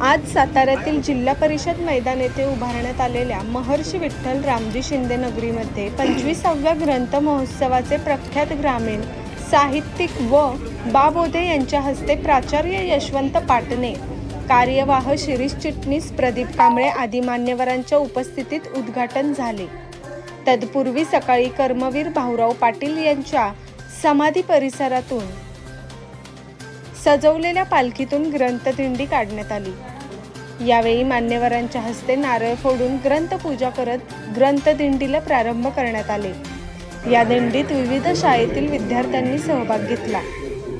आज साताऱ्यातील जिल्हा परिषद मैदान येथे उभारण्यात आलेल्या महर्षी विठ्ठल रामजी शिंदे नगरीमध्ये पंचवीसाव्या ग्रंथ महोत्सवाचे प्रख्यात ग्रामीण साहित्यिक व बाबोधे यांच्या हस्ते प्राचार्य यशवंत पाटणे कार्यवाह शिरीष चिटणीस प्रदीप कांबळे आदी मान्यवरांच्या उपस्थितीत उद्घाटन झाले. तत्पूर्वी सकाळी कर्मवीर भाऊराव पाटील यांच्या समाधी परिसरातून सजवलेल्या पालखीतून ग्रंथदिंडी काढण्यात आली. यावेळी मान्यवरांच्या हस्ते नारळ फोडून ग्रंथपूजा करत ग्रंथदिंडीला प्रारंभ करण्यात आले. या दिंडीत विविध शाळेतील विद्यार्थ्यांनी सहभाग घेतला.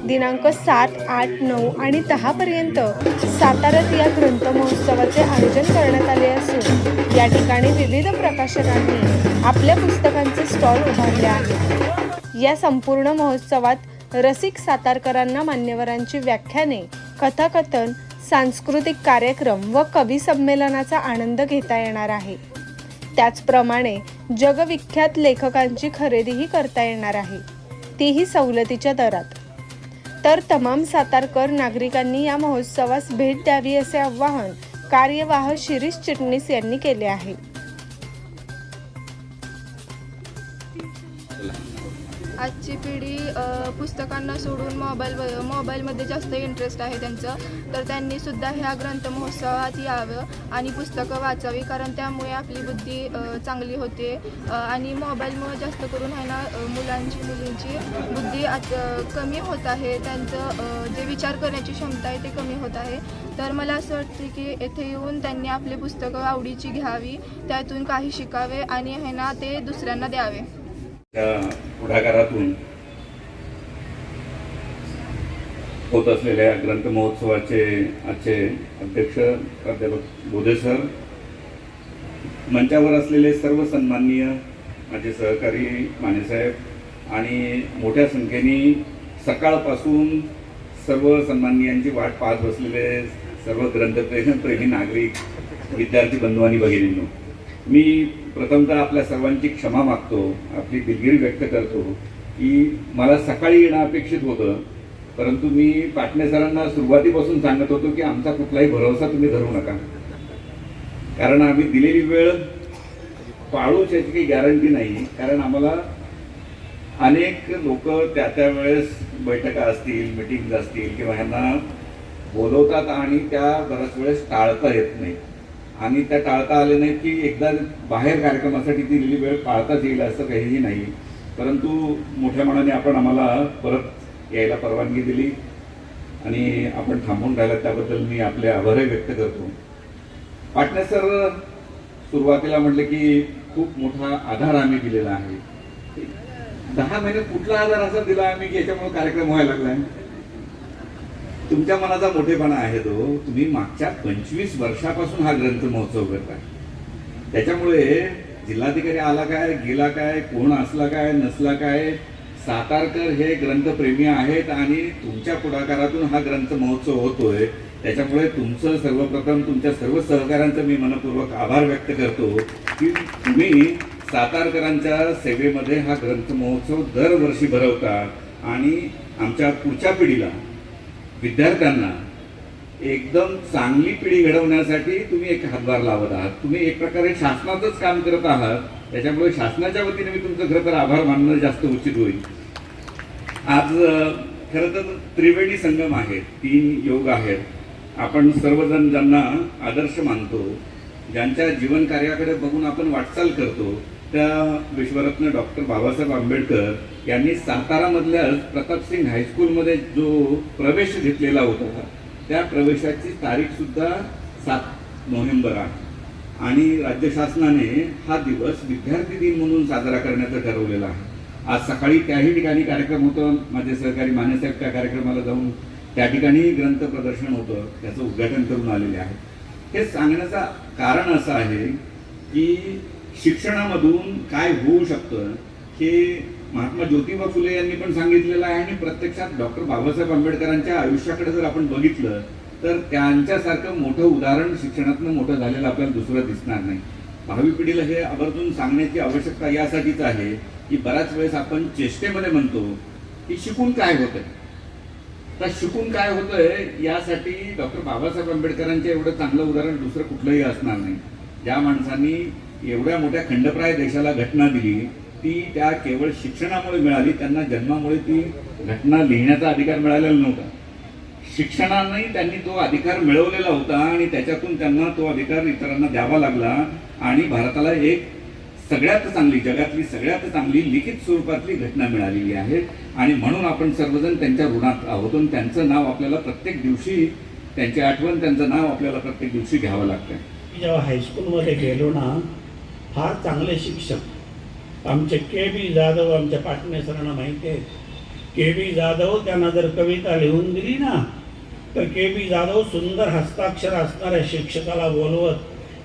दिनांक सात आठ नऊ आणि दहा पर्यंत साताऱ्यात या ग्रंथ महोत्सवाचे आयोजन करण्यात आले असून या ठिकाणी विविध प्रकाशकांनी आपल्या पुस्तकांचे स्टॉल उभारले आहेत. या संपूर्ण महोत्सवात रसिक सातारकरांना मान्यवरांची व्याख्याने कथाकथन सांस्कृतिक कार्यक्रम व कवी संमेलनाचा आनंद घेता येणार आहे. त्याचप्रमाणे जगविख्यात लेखकांची खरेदीही करता येणार आहे. तीही सवलतीच्या दरात. तर तमाम सातारकर नागरिकांनी या महोत्सवास भेट द्यावी असे आवाहन कार्यवाह शिरीष चिटणीस यांनी केले आहे. आजची पिढी पुस्तकांना सोडून मोबाईल मोबाईलमध्ये जास्त इंटरेस्ट आहे त्यांचं. तर त्यांनी सुद्धा ह्या ग्रंथ महोत्सवात यावं आणि पुस्तकं वाचावी कारण त्यामुळे आपली बुद्धी चांगली होते. आणि मोबाईलमुळे जास्त करून आहे ना मुलांची मुलींची बुद्धी आत- कमी होत आहे. त्यांचं जे विचार करण्याची क्षमता आहे ते कमी होत आहे. तर मला असं वाटते की येथे येऊन त्यांनी आपली पुस्तकं आवडीची घ्यावी त्यातून काही शिकावे आणि आहे ना ते दुसऱ्यांना द्यावे. पुढाकारातून होत असलेल्या ग्रंथ महोत्सवाचे आजचे अध्यक्ष प्राध्यापक बोधे सर मंचावर असलेले सर्व सन्माननीय माझे सहकारी मानेसाहेब आणि मोठ्या संख्येने सकाळपासून सर्व सन्माननीयांची वाट पाहत बसलेले सर्व ग्रंथप्रेम प्रेमी नागरिक विद्यार्थी बंधू आणि भगिनींनो मी प्रथमतः आपल्या सर्वांची क्षमा मागतो आपली दिलगिरी व्यक्त करतो की मला सकाळी येणं अपेक्षित होतं परंतु मी पाटणे सरांना सुरुवातीपासून सांगत होतो की आमचा कुठलाही भरोसा तुम्ही धरू नका. कारण आम्ही दिलेली वेळ पाळूच याची काही गॅरंटी नाही कारण आम्हाला अनेक लोक त्या त्या वेळेस बैठका असतील मिटिंग असतील किंवा ह्यांना बोलवतात आणि त्या बऱ्याच वेळेस टाळता येत नाही आणि त्या टाळता आले नाहीत की एकदा बाहेर कार्यक्रमासाठी दिलेली वेळ पाळताच येईल असं काहीही नाही. परंतु मोठ्या मनाने आपण आम्हाला परत यायला परवानगी दिली. आणि आपण थांबून राहिला त्याबद्दल मी आपले आभारही व्यक्त करतो. पाटणे सर सुरुवातीला म्हटले की खूप मोठा आधार आम्ही दिलेला आहे. दहा महिन्यात कुठला आधार असा दिला आम्ही की याच्यामुळे कार्यक्रम व्हायला लागलाय? तुमच्या मनाचा मोठेपणा आहे तो. तुम्ही मागच्या पंचवीस वर्षापासून हा ग्रंथ महोत्सव करताय त्याच्यामुळे जिल्हाधिकारी आला काय गेला काय कोण असला काय नसला काय सातारकर हे ग्रंथप्रेमी आहेत आणि तुमच्या पुढाकारातून हा ग्रंथ महोत्सव होतोय. त्याच्यामुळे तुमचं सर्वप्रथम तुमच्या सर्व सहकाऱ्यांचं मी मनपूर्वक आभार व्यक्त करतो की तुम्ही सातारकरांच्या सेवेमध्ये हा ग्रंथ महोत्सव दरवर्षी भरवता आणि आमच्या पुढच्या पिढीला विद्यार्थ्यांना एकदम चांगली पिढी घडवण्यासाठी तुम्ही एक हातभार लावत आहात. तुम्ही एक प्रकारे शासनाचंच काम करत आहात. त्याच्यामुळे शासनाच्या वतीने मी तुमचं खरं तर आभार मानणं जास्त उचित होईल. आज खरं तर त्रिवेणी संगम आहे तीन योग आहेत. आपण सर्वजण ज्यांना आदर्श मानतो ज्यांच्या जीवन कार्याकडे बघून आपण वाटचाल करतो त्या विश्वरत्न डॉक्टर बाबासाहेब आंबेडकर यांनी सातारामधल्या प्रतापसिंग हायस्कूलमध्ये जो प्रवेश घेतलेला होता त्या प्रवेशाची तारीखसुद्धा सात नोव्हेंबर आहे. आणि राज्य शासनाने हा दिवस विद्यार्थी दिन म्हणून साजरा करण्याचं ठरवलेला आहे. आज सकाळी त्याही ठिकाणी कार्यक्रम होतं. माझे सहकारी मानेसाहेब त्या कार्यक्रमाला जाऊन त्या ठिकाणी ग्रंथ प्रदर्शन होतं. त्याचं उद्घाटन करून आलेले आहे. हे सांगण्याचं कारण असं आहे की शिक्षणामधून काय होऊ शकतं हे महात्मा ज्योतिबा फुले यांनी पण सांगितलेलं आहे आणि प्रत्यक्षात डॉक्टर बाबासाहेब आंबेडकरांच्या आयुष्याकडे जर आपण बघितलं तर त्यांच्यासारखं मोठं उदाहरण शिक्षणातनं मोठं झालेलं आपल्याला दुसरं दिसणार नाही. भावी पिढीला हे आवर्जून सांगण्याची आवश्यकता यासाठीच आहे की बऱ्याच वेळेस आपण चेष्टेमध्ये म्हणतो की शिकून काय होतंय? तर शिकून काय होतंय यासाठी डॉक्टर बाबासाहेब आंबेडकरांचे एवढं चांगलं उदाहरण दुसरं कुठलंही असणार नाही. ज्या माणसांनी एवढ्या मोठ्या खंडप्राय देशाला घटना दिली ती त्या केवळ शिक्षणामुळे मिळाली त्यांना जन्मामुळे ती घटना लिहिण्याचा अधिकार मिळालेला नव्हता. शिक्षणानेही त्यांनी तो अधिकार मिळवलेला होता आणि त्याच्यातून त्यांना तो अधिकार इतरांना द्यावा लागला आणि भारताला एक सगळ्यात चांगली जगातली सगळ्यात चांगली लिखित स्वरूपातली घटना मिळालेली आहे. आणि म्हणून आपण सर्वजण त्यांच्या ऋणात आहोत आणि त्यांचं नाव आपल्याला प्रत्येक दिवशी त्यांची आठवण त्यांचं नाव आपल्याला प्रत्येक दिवशी घ्यावं लागतं. जेव्हा हायस्कूलमध्ये गेलो ना फार चांगले शिक्षक. आमचे के बी जाधव आमच्या पाटणे सरांना माहिती आहे. के बी जाधव त्यांना जर कविता लिहून दिली ना तर के बी जाधव सुंदर हस्ताक्षर असणाऱ्या शिक्षकाला बोलवत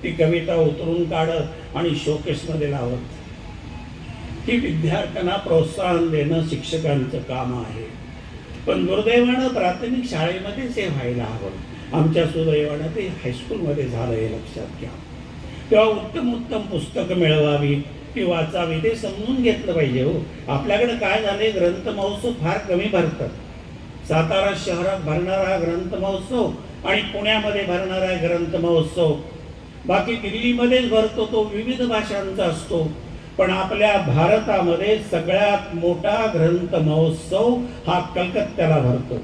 ती कविता उतरून काढत आणि शोकेसमध्ये लावत. ही विद्यार्थ्यांना प्रोत्साहन देणं शिक्षकांचं काम आहे. पण दुर्दैवानं प्राथमिक शाळेमध्येच हे व्हायला हवं. आमच्या सुदैवानं ते हायस्कूलमध्ये झालं हे लक्षात घ्या. तेव्हा उत्तम उत्तम पुस्तकं मिळवावी ती वाचावी ते समजून घेतलं पाहिजे हो. आपल्याकडे काय झाले ग्रंथ महोत्सव फार कमी भरतात. सातारा शहरात भरणारा ग्रंथ महोत्सव आणि पुण्यामध्ये भरणारा ग्रंथ महोत्सव. बाकी दिल्लीमध्येच भरतो तो विविध भाषांचा असतो. पण आपल्या भारतामध्ये सगळ्यात मोठा ग्रंथ महोत्सव हा कलकत्त्याला भरतो.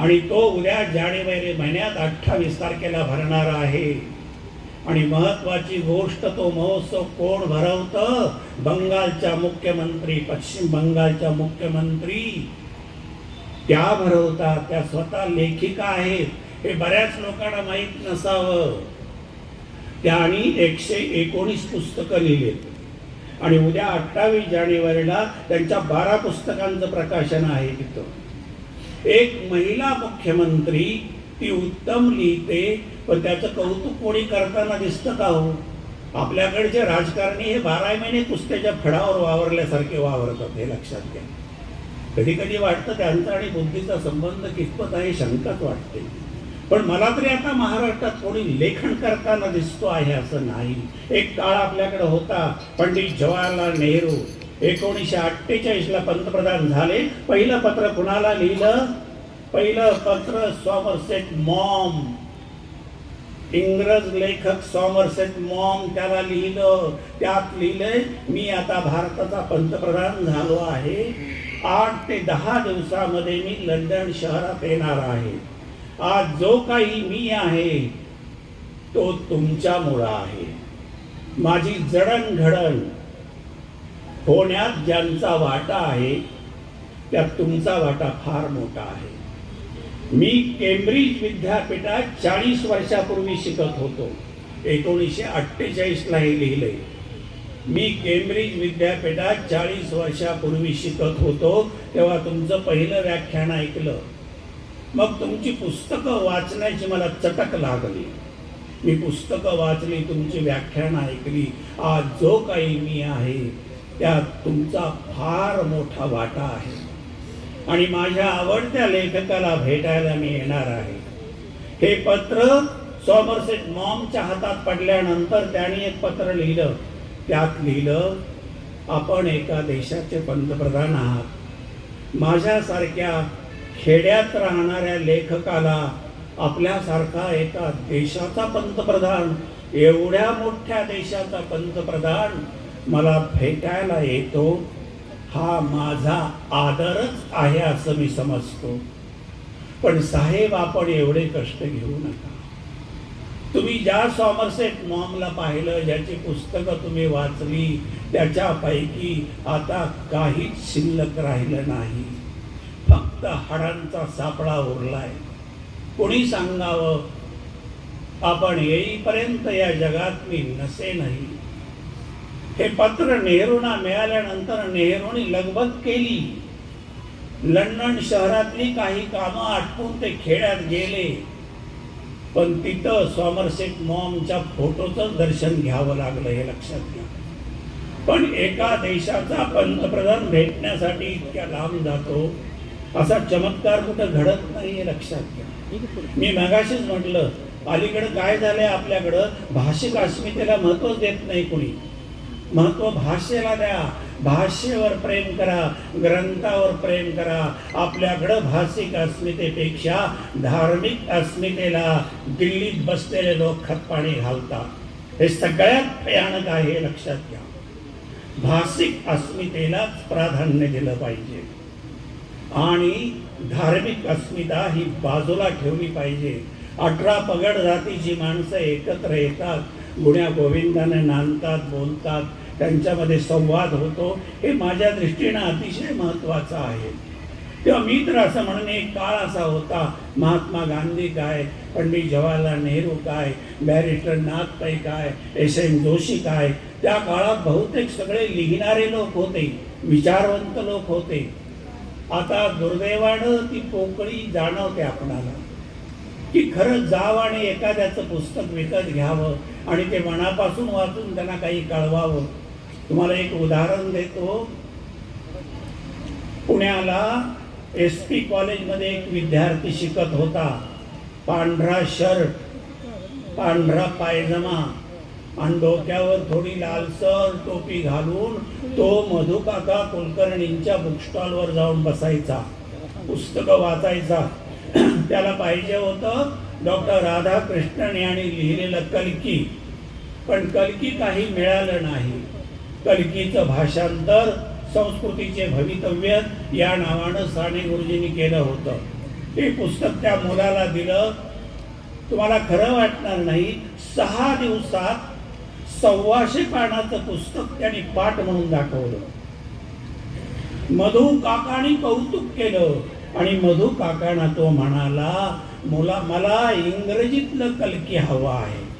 आणि तो उद्या जानेवारी महिन्यात अठ्ठावीस तारखेला भरणार आहे. आणि महत्वाची गोष्ट तो महोत्सव कोण भरवतं? बंगालच्या मुख्यमंत्री पश्चिम बंगालच्या मुख्यमंत्री. त्या भरवतात त्या स्वतः लेखिका आहेत. हे बऱ्याच लोकांना माहीत नसावं. त्यांनी एकशे एकोणीस पुस्तकं लिहिलेत आणि उद्या अठ्ठावीस जानेवारीला त्यांच्या बारा पुस्तकांचं प्रकाशन आहे तिथं. एक महिला मुख्यमंत्री ती उत्तम लिहिते पण त्याचं कौतुक कोणी करताना दिसतं का हो? आपल्याकडचे राजकारणी हे बारा महिने कुस्त्याच्या फडावर वावरल्यासारखे वावरतात हे लक्षात घ्या. कधी कधी वाटतं त्यांचा आणि बुद्धीचा संबंध कितपत आहे शंकाच वाटते. पण मला तरी आता महाराष्ट्रात कोणी लेखन करताना दिसतो आहे असं नाही. एक काळ आपल्याकडे होता पंडित जवाहरलाल नेहरू. एकोणीसशे अठ्ठेचाळीसला पंतप्रधान झाले. पहिलं पत्र कुणाला लिहिलं? पहिलं पत्र सॉमरसेट मॉम. इंग्रज लेखक सॉमरसेट मॉम त्याला लिहिलं. त्यात लिहिलंय मी आता भारताचा पंतप्रधान झालो आहे. आठ ते दहा दिवसामध्ये मी लंडन शहरात येणार आहे. आज जो काही मी आहे तो तुमच्यामुळं आहे. माझी जडणघडण होण्यात ज्यांचा वाटा आहे त्यात तुमचा वाटा फार मोठा आहे. मी केम्ब्रिज विद्यापीठात चाळीस वर्षापूर्वी शिकत होतो. एकोणीसशे अठ्ठेचाळीसला हे लिहिलंय. मी केम्ब्रिज विद्यापीठात चाळीस वर्षापूर्वी शिकत होतो तेव्हा तुमचं पहिलं व्याख्यान ऐकलं. मग तुमची पुस्तकं वाचण्याची मला चटक लागली. मी पुस्तकं वाचली तुमची व्याख्यान ऐकली. आज जो काही मी आहे त्यात तुमचा फार मोठा वाटा आहे. आणि माझ्या आवडत्या लेखकाला भेटायला मी येणार आहे. हे पत्र सॉमरसेट मॉमच्या हातात पडल्यानंतर त्यांनी एक पत्र लिहिलं. त्यात लिहिलं आपण एका देशाचे पंतप्रधान आहात. माझ्यासारख्या खेड्यात राहणाऱ्या लेखकाला आपल्यासारखा एका देशाचा पंतप्रधान एवढ्या मोठ्या देशाचा पंतप्रधान मला भेटायला येतो हा माझा आदरच आहे असं मी समजतो. पण साहेब आपण एवढे कष्ट घेऊ नका. तुम्ही ज्या सॉमरसेट मॉमला पाहिलं ज्याची पुस्तकं तुम्ही वाचली त्याच्यापैकी आता काहीच शिल्लक राहिलं नाही. फक्त हाडांचा सापळा उरलाय. कोणी सांगावं आपण येईपर्यंत या जगात मी नसे नाही. हे पत्र नेहरूंना मिळाल्यानंतर नेहरूंनी लगबग केली. लंडन शहरातली काही कामं आटपून ते खेड्यात गेले. पण तिथं सॉमरसेट मॉमच्या फोटोचं दर्शन घ्यावं लागलं हे लक्षात घ्या. पण एका देशाचा पंतप्रधान भेटण्यासाठी इतक्या लांब जातो असा चमत्कार कुठं घडत नाही हे लक्षात घ्या. मी मगाशीच म्हटलं अलीकडं काय झालंय आपल्याकडं? भाषिक अस्मितेला महत्वच देत नाही कोणी. महत्त्व भाषेला द्या. भाषेवर प्रेम करा ग्रंथावर प्रेम करा. आपल्याकडं भाषिक अस्मितेपेक्षा धार्मिक अस्मितेला दिल्लीत बसलेले लोक खतपाणी घालतात. हे सगळ्यात भयानक आहे हे लक्षात घ्या. भाषिक अस्मितेलाच प्राधान्य दिलं पाहिजे. आणि धार्मिक अस्मिता ही बाजूला ठेवली पाहिजे. अठरा पगड जातीची माणसं एकत्र येतात गुण्या गोविंदाने नांदतात बोलतात त्यांच्यामध्ये संवाद होतो. हे माझ्या दृष्टीनं अतिशय महत्त्वाचं आहे. तेव्हा मी तर असं म्हणून एक काळ असा होता महात्मा गांधी काय पंडित जवाहरलाल नेहरू काय बॅरिस्टर नाथपाई काय एस एम जोशी काय त्या काळात बहुतेक सगळे लिहिणारे लोक होते विचारवंत लोक होते. आता दुर्दैवानं ती पोकळी जाणवते आपणाला. की खरंच जावं आणि एखाद्याचं पुस्तक विकत घ्यावं आणि ते मनापासून वाचून त्यांना काही कळवावं. तुम्हाला एक उदाहरण देतो. पुण्याला एस पी कॉलेजमध्ये एक विद्यार्थी शिकत होता. पांढरा शर्ट पांढरा पायजमा आणि डोक्यावर थोडी लालसर टोपी घालून तो मधुकाका कुलकर्णींच्या बुक स्टॉलवर जाऊन बसायचा. पुस्तकं वाचायचा. त्याला पाहिजे होतं डॉक्टर राधाकृष्णन यांनी लिहिलेलं कल्की. पण कल्की काही मिळालं नाही. कल्कीचं भाषांतर संस्कृतीचे भवितव्य या नावानं साने गुरुजींनी केलं होतं. हे पुस्तक त्या मुलाला दिलं. तुम्हाला खरं वाटणार नाही सहा दिवसात सव्वाशे पानाचं पुस्तक त्यांनी पाठ म्हणून दाखवलं. मधू काकानी कौतुक केलं. आणि मधू काकाना तो म्हणाला मुला मला इंग्रजीतलं कलकी हवं आहे.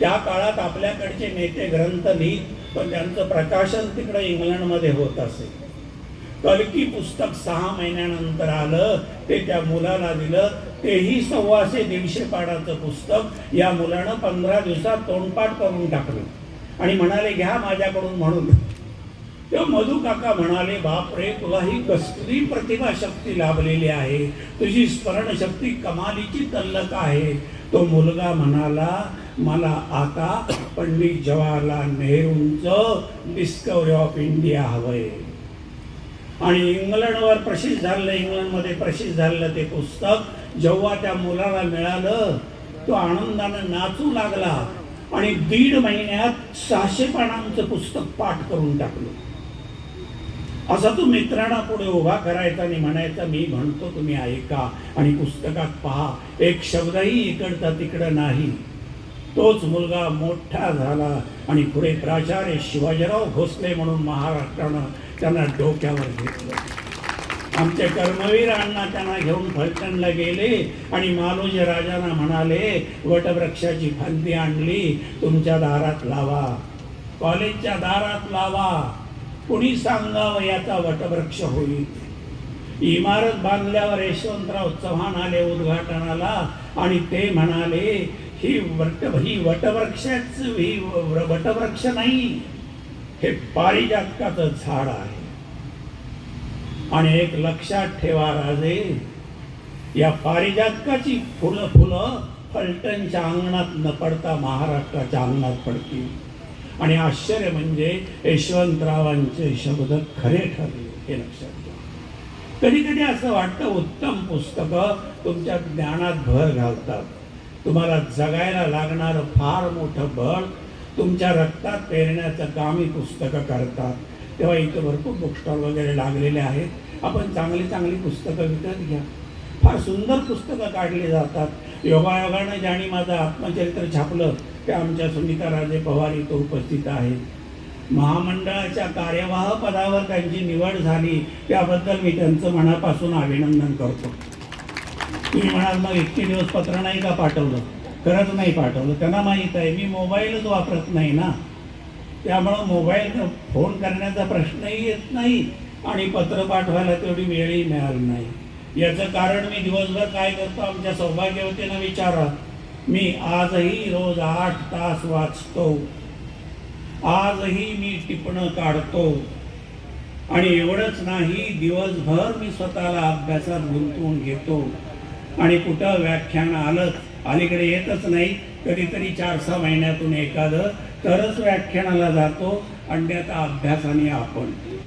त्या काळात आपल्याकडचे नेते ग्रंथ लिहित पण त्यांचं प्रकाशन तिकडं इंग्लंडमध्ये होत असे. कलकी पुस्तक सहा महिन्यानंतर आलं ते त्या मुलाला दिलं. तेही सव्वाशे दीडशे पाडाचं पुस्तक. या मुलानं पंधरा दिवसात तोंडपाठ करून टाकलं. आणि म्हणाले घ्या माझ्याकडून म्हणून. तेव्हा मधू काका म्हणाले बापरे तुला ही कसली प्रतिभाशक्ती लाभलेली आहे. तुझी स्मरणशक्ती कमालीची तल्लक आहे. तो मुलगा म्हणाला मला आता पंडित जवाहरलाल नेहरूंचं डिस्कवरी ऑफ इंडिया हवंय. आणि इंग्लंडवर प्रसिद्ध झालं इंग्लंडमध्ये प्रसिद्ध झालेलं ते पुस्तक जेव्हा त्या मुलाला मिळालं तो आनंदानं नाचू लागला आणि दीड महिन्यात सहाशे पानांचं पुस्तक पाठ करून टाकलं. असा तो मित्रांना पुढे उभा करायचा आणि म्हणायचा मी म्हणतो तुम्ही ऐका आणि पुस्तकात पहा. एक शब्दही इकडचा तिकडं नाही. तोच मुलगा मोठा झाला आणि पुढे प्राचार्य शिवाजीराव भोसले म्हणून महाराष्ट्रानं त्यांना डोक्यावर घेतलं. आमचे कर्मवीरांना त्यांना घेऊन फलटणला गेले आणि मालोजी राजांना म्हणाले वटवृक्षाची फांदी आणली तुमच्या दारात लावा. कॉलेजच्या दारात लावा. कुणी सांगावं याचा वटवृक्ष होईल. इमारत बांधल्यावर यशवंतराव चव्हाण आले उद्घाटनाला आणि ते म्हणाले ही वट ही वटवृक्षाच ही वटवृक्ष नाही. हे पारिजातकाचं झाड आहे. आणि एक लक्षात ठेवा राजे या पारिजातकाची फुलं फुलं फलटणच्या अंगणात न पडता महाराष्ट्राच्या अंगणात पडतील. आणि आश्चर्य म्हणजे यशवंतरावांचे शब्द खरे ठरले हे लक्षात घ्या. कधी कधी असं वाटतं उत्तम पुस्तकं तुमच्या ज्ञानात भर घालतात. तुम्हाला जगायला लागणारं फार मोठं बळ तुमच्या रक्तात पेरण्याचं कामी पुस्तकं करतात. तेव्हा इथं भरपूर बुकस्टॉल वगैरे लागलेले आहेत. आपण चांगली चांगली पुस्तकं विकत घ्या. फार सुंदर पुस्तकं काढली जातात. योगायोगानं ज्याने माझं आत्मचरित्र छापलं ते आमच्या सुनीता राजे पवार इथं उपस्थित आहेत. महामंडळाच्या कार्यवाह पदावर त्यांची निवड झाली त्याबद्दल मी त्यांचं मनापासून अभिनंदन करतो. तुम्ही म्हणाल मग इतके दिवस पत्र नाही का पाठवलं? खरंच नाही पाठवलं. त्यांना माहीत आहे मी मोबाईलच वापरत नाही ना. त्यामुळं मोबाईल फोन करण्याचा प्रश्नही येत नाही आणि पत्र पाठवायला तेवढी वेळही मिळाली नाही. याचं कारण मी दिवसभर काय करतो आमच्या सौभाग्यवतीनं विचारा. मी आजही रोज आठ तास वाचतो. आजही मी टिपणं काढतो. आणि एवढंच नाही दिवसभर मी स्वतःला अभ्यासात गुंतवून घेतो. आणि कुठं व्याख्यान आलं अलीकडे येतच नाही कधीतरी चार सहा महिन्यातून एखादं तरच व्याख्यानाला जातो आणि त्याचा अभ्यासाने आपण.